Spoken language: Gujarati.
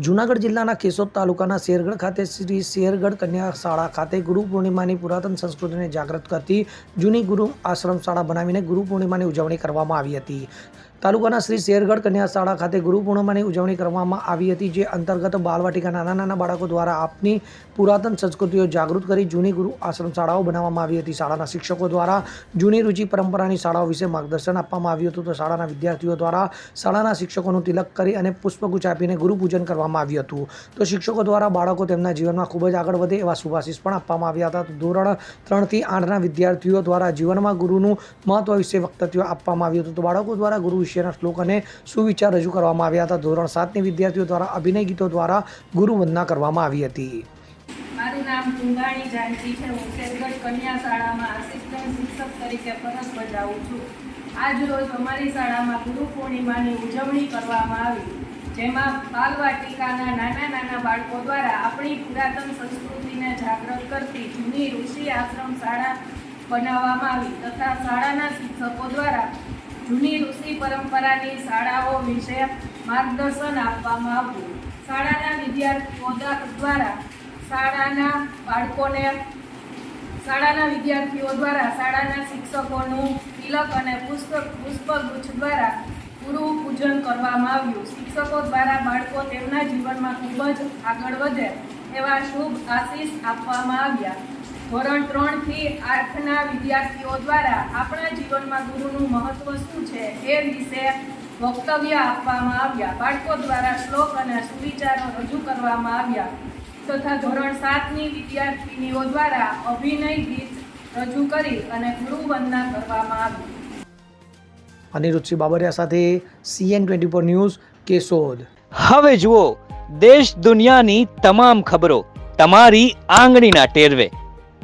જૂનાગઢ જિલ્લાના કેશોદ તાલુકાના શેરગઢ ખાતે શ્રી શેરગઢ કન્યા શાળા ખાતે ગુરુ પૂર્ણિમાની પુરાતન સંસ્કૃતિને જાગૃત કરતી જૂની ગુરુ આશ્રમ શાળા બનાવીને ગુરુ પૂર્ણિમાની ઉજવણી કરવામાં આવી હતી. તાલુકાના શ્રી શેરગઢ કન્યા શાળા ખાતે ગુરુપૂર્ણિમાની ઉજવણી કરવામાં આવી હતી, જે અંતર્ગત બાલવાટિકા નાના નાના બાળકો દ્વારા આપની પુરાતન સંસ્કૃતિઓ જાગૃત કરી જૂની ગુરુ આશ્રમ શાળાઓ બનાવવામાં આવી હતી. શાળાના શિક્ષકો દ્વારા જૂની રુચિ પરંપરાની શાળાઓ વિશે માર્ગદર્શન આપવામાં આવ્યું હતું તો શાળાના વિદ્યાર્થીઓ દ્વારા શાળાના શિક્ષકોનું તિલક કરી અને પુષ્પગુચ્છ આપીને ગુરુ પૂજન કરવામાં આવ્યું હતું. તો શિક્ષકો દ્વારા બાળકો તેમના જીવનમાં ખૂબ જ આગળ વધે એવા શુભાશીષ પણ આપવામાં આવ્યા હતા. ધોરણ ત્રણથી આઠના વિદ્યાર્થીઓ દ્વારા જીવનમાં ગુરુનું મહત્વ વિશે વક્તવ્ય આપવામાં આવ્યું હતું. તો બાળકો દ્વારા ગુરુ વિશેના શ્લોક સુવિચાર રજૂ કરવામાં આવ્યા હતા. ધોરણ સાતની વિદ્યાર્થીઓ દ્વારા અભિનય ગીતો દ્વારા ગુરુ વંદના કરવામાં આવી હતી. મારું નામ કુંભાણી જાનકી છે. હું શેરગઢ કન્યા શાળામાં આસિસ્ટન્ટ શિક્ષક તરીકે ફરજ બજાવું છું. આજ રોજ અમારી શાળામાં ગુરુ પૂર્ણિમાની ઉજવણી કરવામાં આવી, જેમાં બાલવાટિકાના નાના નાના બાળકો દ્વારા આપણી પુરાતન સંસ્કૃતિને જાગૃત કરતી જૂની ઋષિ આશ્રમ શાળા બનાવવામાં આવી, તથા શાળાના શિક્ષકો દ્વારા જૂની ઋષિ પરંપરાની શાળાઓ વિશે માર્ગદર્શન આપવામાં આવ્યું. શાળાના વિદ્યાર્થીઓ દ્વારા શાળાના બાળકોને, શાળાના વિદ્યાર્થીઓ દ્વારા શાળાના શિક્ષકોનું તિલક અને પુષ્પ, પુષ્પગુચ્છ દ્વારા ગુરુ પૂજન કરવામાં આવ્યું. શિક્ષકો દ્વારા બાળકો તેમના જીવનમાં ખૂબ જ આગળ વધે એવા શુભ આશીષ આપવામાં આવ્યા. ધોરણ ત્રણથી આઠના વિદ્યાર્થીઓ દ્વારા આપણા જીવનમાં ગુરુનું મહત્વ શું છે એ વિશે વક્તવ્ય આપવામાં આવ્યા. બાળકો દ્વારા શ્લોક અને સુવિચારો રજૂ કરવામાં આવ્યા. તથા ધોરણ સાતની વિદ્યાર્થીનીઓ દ્વારા અભિનય ગીત રજૂ કરી અને ગુરુ વંદના કરવામાં આવી. અનિરુચિ બાબરિયા સાથે CN twenty four news Keshod. હવે જુઓ દેશ દુનિયાની તમામ ખબરો તમારી આંગળીના ટેરવે.